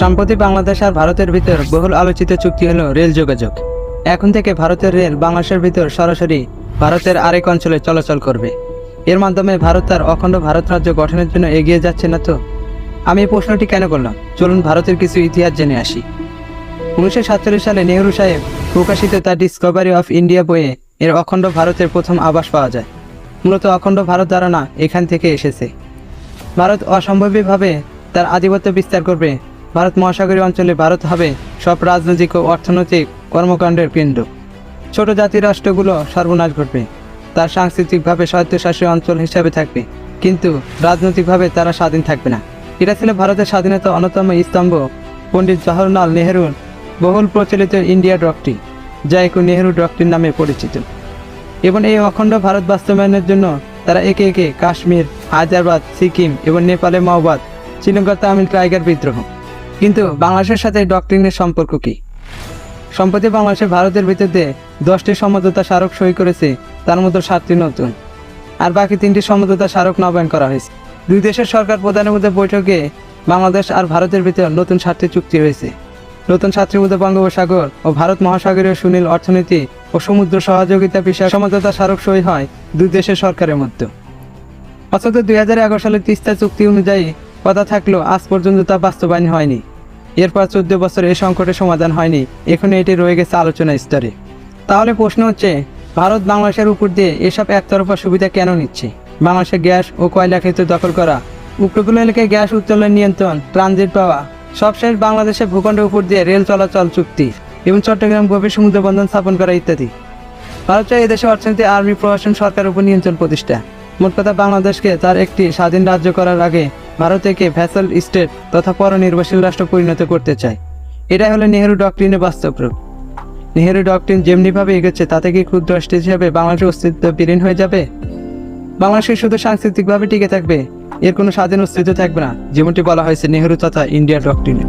সম্প্রতি বাংলাদেশ আর ভারতের ভিতর বহুল আলোচিত চুক্তি হলো রেল যোগাযোগ। এখন থেকে ভারতের রেল বাংলাদেশের ভিতর সরাসরি ভারতের আরেক অঞ্চলে চলাচল করবে। এর মাধ্যমে ভারত তার অখণ্ড ভারত রাজ্য গঠনের জন্য এগিয়ে যাচ্ছে না তো? আমি এই প্রশ্নটি কেন করলাম? চলুন ভারতের কিছু ইতিহাস জেনে আসি। উনিশশো সাতচল্লিশ সালে নেহরু সাহেব প্রকাশিত তার ডিসকভারি অফ ইন্ডিয়া বইয়ে এর অখণ্ড ভারতের প্রথম আবাস পাওয়া যায়। মূলত অখণ্ড ভারত ধারণা এখান থেকে এসেছে। ভারত অসম্ভবীভাবে তার আধিপত্য বিস্তার করবে ভারত মহাসাগরীয় অঞ্চলে ভারত হবে সব রাজনৈতিক ও অর্থনৈতিক কর্মকাণ্ডের কেন্দ্র। ছোট জাতি রাষ্ট্রগুলো সর্বনাশ ঘটবে। তার সাংস্কৃতিকভাবে স্বায়ত্তশাসী অঞ্চল হিসাবে থাকবে। কিন্তু রাজনৈতিকভাবে তারা স্বাধীন থাকবে না। এটা ছিল ভারতের স্বাধীনতা অন্যতম স্তম্ভ। পণ্ডিত জওহরলাল নেহরুর বহুল প্রচলিত ইন্ডিয়া ডক্টরি যা একু নেহরু ডক্টরির নামে পরিচিত। এবং এই অখণ্ড ভারত বাস্তবায়নের জন্য তারা একে একে কাশ্মীর, হায়দ্রাবাদ, সিকিম এবং নেপালে মাওবাদ শ্রীলঙ্কার তামিল, টাইগার বিদ্রোহ। কিন্তু বাংলাদেশের সাথে ডক্টরিনের সম্পর্ক কি? সম্প্রতি বাংলাদেশে ভারতের ভিতর দশটি সমঝোতা স্মারক সই করেছে, তার মধ্যে সাতটি নতুন। আর বাকি তিনটি সমঝোতা স্মারক নবায়ন করা হয়েছে। দুই দেশের সরকার প্রধানের মধ্যে বৈঠকে বাংলাদেশ আর ভারতের ভিতরে নতুন সাতটি চুক্তি হয়েছে। নতুন সাতটির মধ্যে বঙ্গোপসাগর ও ভারত মহাসাগরীয় সুনীল অর্থনীতি ও সমুদ্র সহযোগিতা বিষয়ে সমঝোতা স্মারক সই হয় দুই দেশের সরকারের মধ্যে। অথচ দুই হাজার সালের তিস্তা চুক্তি অনুযায়ী কথা থাকলেও আজ পর্যন্ত তা বাস্তবায়ন হয়নি। এরপর চোদ্দ বছর এই সংকটের সমাধান হয়নি। এখন এটি রয়ে গেছে আলোচনা স্তরে। তাহলে প্রশ্ন হচ্ছে, ভারত বাংলাদেশের উপর দিয়ে এসব একতরফা সুবিধা কেন নিচ্ছে? বাংলাদেশে গ্যাস ও কয়লা ক্ষেত্র দখল করা, উপকূল এলাকায় গ্যাস উত্তোলন নিয়ন্ত্রণ, ট্রানজিট পাওয়া, সবশেষ বাংলাদেশের ভূখণ্ডের উপর দিয়ে রেল চলাচল চুক্তি, এবং চট্টগ্রাম গভীর সমুদ্র বন্ধন স্থাপন করা ইত্যাদি। ভারত এদেশে অর্থনীতি, আর্মি, প্রশাসন, সরকার উপর নিয়ন্ত্রণ প্রতিষ্ঠা। মোট কথা, বাংলাদেশকে তার একটি স্বাধীন রাজ্য করার আগে ভারতকে ভ্যাসাল স্টেট তথা পরনির্ভরশীল রাষ্ট্র পরিণত করতে চায়। এটাই হলো নেহেরু ডক্টরিনের বাস্তব রূপ। নেহেরু ডক্টরিন যেমনিভাবে এগোচ্ছে, তাতে কি ক্ষুদ্র রাষ্ট্র হিসেবে বাংলাদেশের অস্তিত্ব বিলীন হয়ে যাবে? বাংলাদেশের শুধু সাংস্কৃতিকভাবে টিকে থাকবে? এর কোনো স্বাধীন অস্তিত্ব থাকবে না, যেমনটি বলা হয়েছে নেহেরু তথা ইন্ডিয়া ডক্টরিনে।